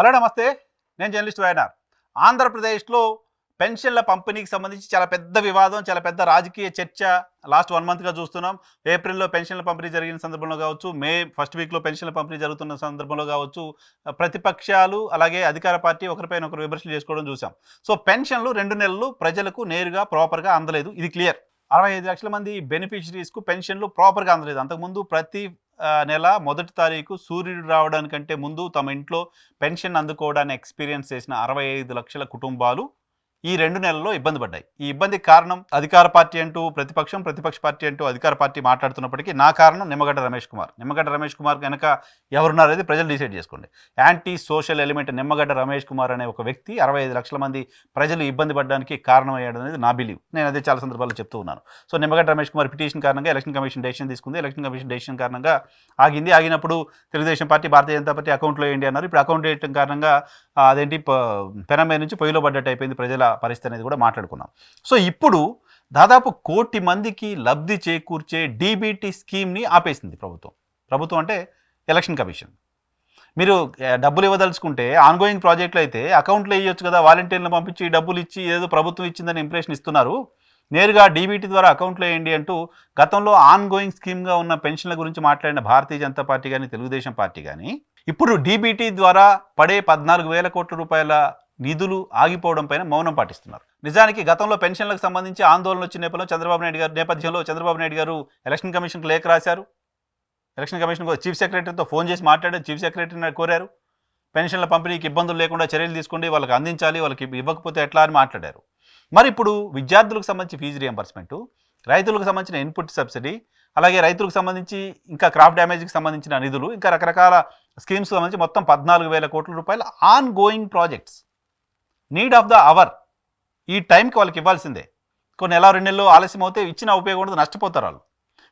Hello నమస్తే. నేను journalist వైనార్ ఆంధ్రప్రదేశ్లో పెన్షన్ల పంపిణీకి సంబంధించి చాలా పెద్ద వివాదం చాలా పెద్ద రాజకీయ చర్చ లాస్ట్ వన్ మంత్గా చూస్తున్నాం. ఏప్రిల్లో పెన్షన్ల పంపిణీ జరిగిన సందర్భంలో కావచ్చు మే ఫస్ట్ వీక్లో పెన్షన్ల పంపిణీ జరుగుతున్న సందర్భంలో కావచ్చు ప్రతిపక్షాలు అలాగే అధికార పార్టీ ఒకరిపైన ఒకరు విమర్శలు చేసుకోవడం చూసాం సో పెన్షన్లు రెండు నెలలు ప్రజలకు నేరుగా ప్రాపర్గా అందలేదు. ఇది క్లియర్. అరవై ఐదు లక్షల మంది బెనిఫిషరీస్కు పెన్షన్లు ప్రాపర్గా అందలేదు. అంతకుముందు ప్రతి నెల మొదటి తారీఖు సూర్యుడు రావడానికంటే ముందు తమ ఇంట్లో పెన్షన్ అందుకోవడానికి ఎక్స్పీరియన్స్ చేసిన అరవై ఐదు లక్షల కుటుంబాలు ఈ రెండు నెలల్లో ఇబ్బంది పడ్డాయి. ఈ ఇబ్బందికి కారణం అధికార పార్టీ అంటూ ప్రతిపక్షం ప్రతిపక్ష పార్టీ అంటూ అధికార పార్టీ మాట్లాడుతున్నప్పటికీ నా కారణం నిమ్మగడ్డ రమేష్ కుమార్. నిమ్మగడ్డ రమేష్ కుమార్ కనుక ఎవరున్నారనేది ప్రజలు డిసైడ్ చేసుకోండి. Anti social element Nimmagadda Ramesh Kumar అనే ఒక వ్యక్తి అరవై ఐదు లక్షల మంది ప్రజలు ఇబ్బంది పడడానికి కారణమయ్యాడు అనేది నా బిలీవ్ నేను అదే చాలా సందర్భాల్లో చెప్తూ ఉన్నాను. సో నిమ్మగడ్డ రమేష్ కుమార్ పిటిషన్ కారణంగా ఎలక్షన్ కమిషన్ డెసిషన్ తీసుకుంది. ఎలక్షన్ కమిషన్ డెసిషన్ కారణంగా ఆగింది. ఆగినప్పుడు తెలుగుదేశం పార్టీ భారతీయ జనతా పార్టీ అకౌంట్లో వేయండి అన్నారు. ఇప్పుడు అకౌంట్ వేయడం కారణంగా అదేంటి ప- నుంచి పొయ్యిలో పడ్డట్టు అయిపోయింది ప్రజల పరిస్థితి అనేది కూడా మాట్లాడుకున్నాం. సో ఇప్పుడు దాదాపు కోటి మందికి లబ్ధి చేకూర్చే డీబీటీ స్కీమ్ని ఆపేసింది ప్రభుత్వం. ప్రభుత్వం అంటే ఎలక్షన్ కమిషన్. మీరు డబ్బులు ఇవ్వదలుచుకుంటే ఆన్గోయింగ్ ప్రాజెక్టులు అయితే అకౌంట్లో వేయొచ్చు కదా వాలంటీర్లను పంపించి డబ్బులు ఇచ్చి ఏదో ప్రభుత్వం ఇచ్చిందని ఇంప్రెషన్ ఇస్తున్నారు. నేరుగా డీబీటీ ద్వారా అకౌంట్లో వేయండి అంటూ గతంలో ఆన్గోయింగ్ స్కీమ్గా ఉన్న పెన్షన్ల గురించి మాట్లాడిన భారతీయ జనతా పార్టీ కానీ తెలుగుదేశం పార్టీ కానీ ఇప్పుడు డీబీటీ ద్వారా పడే పద్నాలుగు వేల కోట్ల రూపాయల నిధులు ఆగిపోవడంపైన మౌనం పాటిస్తున్నారు. నిజానికి గతంలో పెన్షన్లకు సంబంధించి ఆందోళన వచ్చిన నేపథ్యంలో చంద్రబాబు నాయుడు గారు నేపథ్యంలో చంద్రబాబు నాయుడు గారు ఎలక్షన్ కమిషన్కి లేఖ రాశారు. ఎలక్షన్ కమిషన్ చీఫ్ సెక్రటరీతో ఫోన్ చేసి మాట్లాడారు. చీఫ్ సెక్రటరీని కోరారు. పెన్షన్ల పంపిణీకి ఇబ్బందులు లేకుండా చర్యలు తీసుకోండి వాళ్ళకి అందించాలి వాళ్ళకి ఇవ్వకపోతే ఎట్లా అని మాట్లాడారు. మరి ఇప్పుడు విద్యార్థులకు సంబంధించి ఫీజు రియంబర్స్మెంటు రైతులకు సంబంధించిన ఇన్పుట్ సబ్సిడీ అలాగే రైతులకు సంబంధించి ఇంకా క్రాప్ డ్యామేజ్కి సంబంధించిన నిధులు ఇంకా రకరకాల స్కీమ్స్ సంబంధించి మొత్తం పద్నాలుగు వేల కోట్ల రూపాయల ongoing projects need of the hour. ఈ టైంకి వాళ్ళకి ఇవ్వాల్సిందే. కొన్ని నెల రెండు నెలలు ఆలస్యం అవుతే ఇచ్చిన ఉపయోగం ఉండదు నష్టపోతారు వాళ్ళు.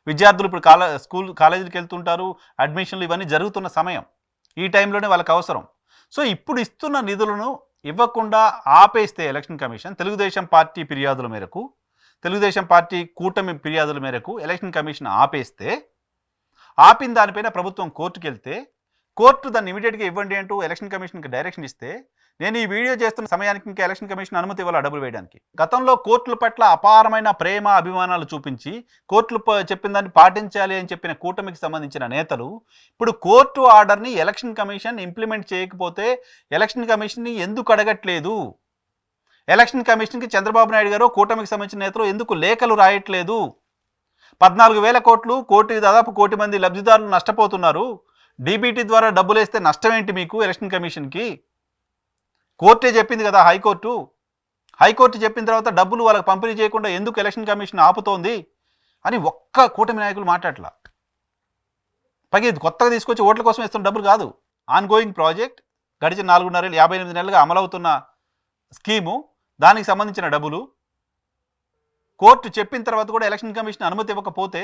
విద్యార్థులు ఇప్పుడు కాలే స్కూల్ కాలేజీకి వెళ్తుంటారు అడ్మిషన్లు ఇవన్నీ జరుగుతున్న సమయం. ఈ టైంలోనే వాళ్ళకి అవసరం. సో ఇప్పుడు ఇస్తున్న నిధులను ఇవ్వకుండా ఆపేస్తే ఎలక్షన్ కమిషన్ తెలుగుదేశం పార్టీ ఫిర్యాదుల మేరకు తెలుగుదేశం పార్టీ కూటమి ఫిర్యాదుల మేరకు ఎలక్షన్ కమిషన్ ఆపేస్తే ఆపిన దానిపైన ప్రభుత్వం కోర్టుకు వెళ్తే కోర్టు దాన్ని ఇమీడియట్గా ఇవ్వండి అంటూ ఎలక్షన్ కమిషన్కి డైరెక్షన్ ఇస్తే నేను ఈ వీడియో చేస్తున్న సమయానికి ఇంకా ఎలక్షన్ కమిషన్ అనుమతి ఇవ్వాలి డబ్బులు వేయడానికి? గతంలో కోర్టుల పట్ల అపారమైన ప్రేమ అభిమానాలు చూపించి కోర్టులు చెప్పిన దాన్ని పాటించాలి అని చెప్పిన కూటమికి సంబంధించిన నేతలు ఇప్పుడు కోర్టు ఆర్డర్ని ఎలక్షన్ కమిషన్ ఇంప్లిమెంట్ చేయకపోతే ఎలక్షన్ కమిషన్ని ఎందుకు అడగట్లేదు? ఎలక్షన్ కమిషన్కి చంద్రబాబు నాయుడు గారు కూటమికి సంబంధించిన నేతలు ఎందుకు లేఖలు రాయట్లేదు? పద్నాలుగు వేల కోట్లు కోటి దాదాపు కోటి మంది లబ్ధిదారులు నష్టపోతున్నారు. డీబీటీ ద్వారా డబ్బులు వేస్తే నష్టం ఏంటి మీకు ఎలక్షన్ కమిషన్కి కోర్టే చెప్పింది కదా హైకోర్టు. హైకోర్టు చెప్పిన తర్వాత డబ్బులు వాళ్ళకి పంపిణీ చేయకుండా ఎందుకు ఎలక్షన్ కమిషన్ ఆపుతోంది అని ఒక్క కూటమి నాయకులు మాట్లాడలా. పైగా ఇది కొత్తగా తీసుకొచ్చి ఓట్ల కోసం ఇస్తున్న డబ్బులు కాదు. ఆన్గోయింగ్ ప్రాజెక్ట్ గడిచిన నాలుగున్నర యాభై ఎనిమిది నెలలుగా అమలవుతున్న స్కీము దానికి సంబంధించిన డబ్బులు. కోర్టు చెప్పిన తర్వాత కూడా ఎలక్షన్ కమిషన్ అనుమతి ఇవ్వకపోతే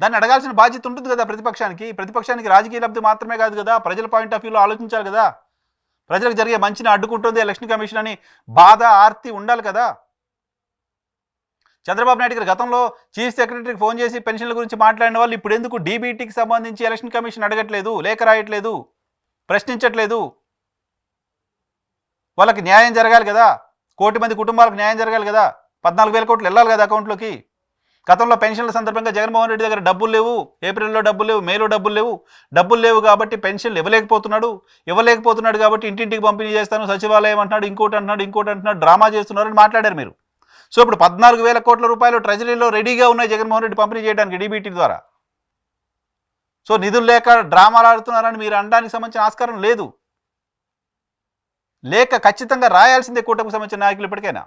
దాన్ని అడగాల్సిన బాధ్యత ఉంటుంది కదా ప్రతిపక్షానికి. ప్రతిపక్షానికి రాజకీయ లబ్ధి మాత్రమే కాదు కదా. ప్రజల పాయింట్ ఆఫ్ వ్యూలో ఆలోచించాలి కదా. ప్రజలకు జరిగే మంచిని అడ్డుకుంటుంది ఎలక్షన్ కమిషన్ అని బాధ ఆర్తి ఉండాలి కదా. చంద్రబాబు నాయుడు గారు గతంలో చీఫ్ సెక్రటరీకి ఫోన్ చేసి పెన్షన్ల గురించి మాట్లాడిన వాళ్ళు ఇప్పుడు ఎందుకు డీబీటీకి సంబంధించి ఎలక్షన్ కమిషన్ అడగట్లేదు లేఖ రాయట్లేదు ప్రశ్నించట్లేదు. వాళ్ళకి న్యాయం జరగాలి కదా. కోటి మంది కుటుంబాలకు న్యాయం జరగాలి కదా. పద్నాలుగు వేల కోట్లు వెళ్ళాలి కదా అకౌంట్లోకి గతంలో పెన్షన్ల సందర్భంగా జగన్మోహన్ రెడ్డి దగ్గర డబ్బులు లేవు ఏప్రిల్లో డబ్బులు లేవు మేలో డబ్బులు లేవు. డబ్బులు లేవు కాబట్టి పెన్షన్లు ఇవ్వలేకపోతున్నాడు ఇవ్వలేకపోతున్నాడు కాబట్టి ఇంటింటికి పంపిణీ చేస్తాను సచివాలయం అంటున్నాడు ఇంకోటి అంటున్నాడు ఇంకోటి అంటున్నాడు డ్రామా చేస్తున్నారని మాట్లాడారు మీరు. సో ఇప్పుడు పద్నాలుగు వేల కోట్ల రూపాయలు ట్రెజరీలో రెడీగా ఉన్నాయి జగన్మోహన్ రెడ్డి పంపిణీ చేయడానికి డీబీటీ ద్వారా. సో నిధులు లేక డ్రామాలు ఆడుతున్నారని మీరు అనడానికి సంబంధించిన ఆస్కారం లేదు. లేక ఖచ్చితంగా రాయాల్సిందే కూటమికి సంబంధించిన నాయకులు ఇప్పటికైనా.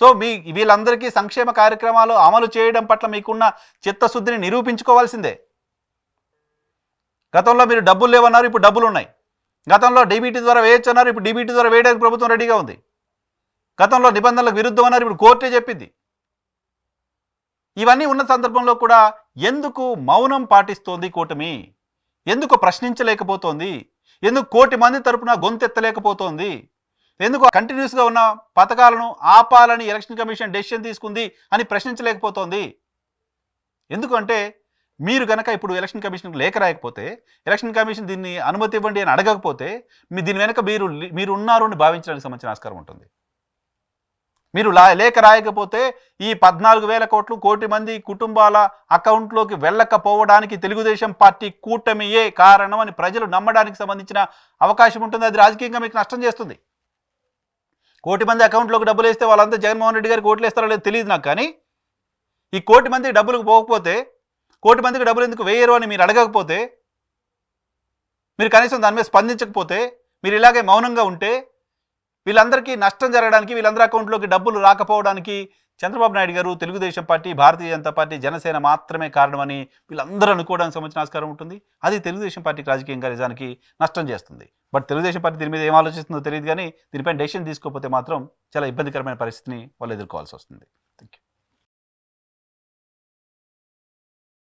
సో మీ వీళ్ళందరికీ సంక్షేమ కార్యక్రమాలు అమలు చేయడం పట్ల మీకున్న చిత్తశుద్ధిని నిరూపించుకోవాల్సిందే. గతంలో మీరు డబ్బులు లేవన్నారు ఇప్పుడు డబ్బులు ఉన్నాయి. గతంలో డీబీటీ ద్వారా వేయచ్చు అన్నారు ఇప్పుడు డీబీటీ ద్వారా వేయడానికి ప్రభుత్వం రెడీగా ఉంది. గతంలో నిబంధనలకు విరుద్ధం అన్నారు ఇప్పుడు కోర్టే చెప్పింది. ఇవన్నీ ఉన్న సందర్భంలో కూడా ఎందుకు మౌనం పాటిస్తోంది కూటమి? ఎందుకు ప్రశ్నించలేకపోతోంది? ఎందుకు కోటి మంది తరపున గొంతెత్తలేకపోతోంది? ఎందుకు కంటిన్యూస్గా ఉన్న పథకాలను ఆపాలని ఎలక్షన్ కమిషన్ డెసిషన్ తీసుకుంది అని ప్రశ్నించలేకపోతోంది? ఎందుకంటే మీరు కనుక ఇప్పుడు ఎలక్షన్ కమిషన్కి లేఖ రాయకపోతే ఎలక్షన్ కమిషన్ దీన్ని అనుమతి ఇవ్వండి అని అడగకపోతే మీ దీని వెనక మీరు మీరు ఉన్నారు అని భావించడానికి సంబంధించిన ఆస్కారం ఉంటుంది. మీరు లా లేఖ రాయకపోతే ఈ పద్నాలుగు వేల కోట్లు కోటి మంది కుటుంబాల అకౌంట్లోకి వెళ్ళకపోవడానికి తెలుగుదేశం పార్టీ కూటమియే కారణం అని ప్రజలు నమ్మడానికి సంబంధించిన అవకాశం ఉంటుంది. అది రాజకీయంగా మీకు నష్టం చేస్తుంది. కోటి మంది అకౌంట్లోకి డబ్బులు వేస్తే వాళ్ళంతా జగన్మోహన్ రెడ్డి గారికి ఓట్లు వేస్తారో లేదో తెలియదు నాకు కానీ ఈ కోటి మంది డబ్బులకు పోకపోతే కోటి మందికి డబ్బులు ఎందుకు వేయరు అని మీరు అడగకపోతే మీరు కనీసం దాని మీద స్పందించకపోతే మీరు ఇలాగే మౌనంగా ఉంటే వీళ్ళందరికీ నష్టం జరగడానికి వీళ్ళందరి అకౌంట్లోకి డబ్బులు రాకపోవడానికి చంద్రబాబు నాయుడు గారు తెలుగుదేశం పార్టీ భారతీయ జనతా పార్టీ జనసేన మాత్రమే కారణమని వీళ్ళందరూ అనుకోవడానికి సంబంధించిన ఆస్కారం ఉంటుంది. అది తెలుగుదేశం పార్టీకి రాజకీయంగా నిజానికి నష్టం చేస్తుంది. బట్ తెలుగుదేశం పార్టీ దీని మీద ఏం ఆలోచిస్తుందో తెలియదు కానీ దీనిపైన డెసిషన్ తీసుకోకపోతే మాత్రం చాలా ఇబ్బందికరమైన పరిస్థితిని వాళ్ళు ఎదుర్కోవాల్సి వస్తుంది.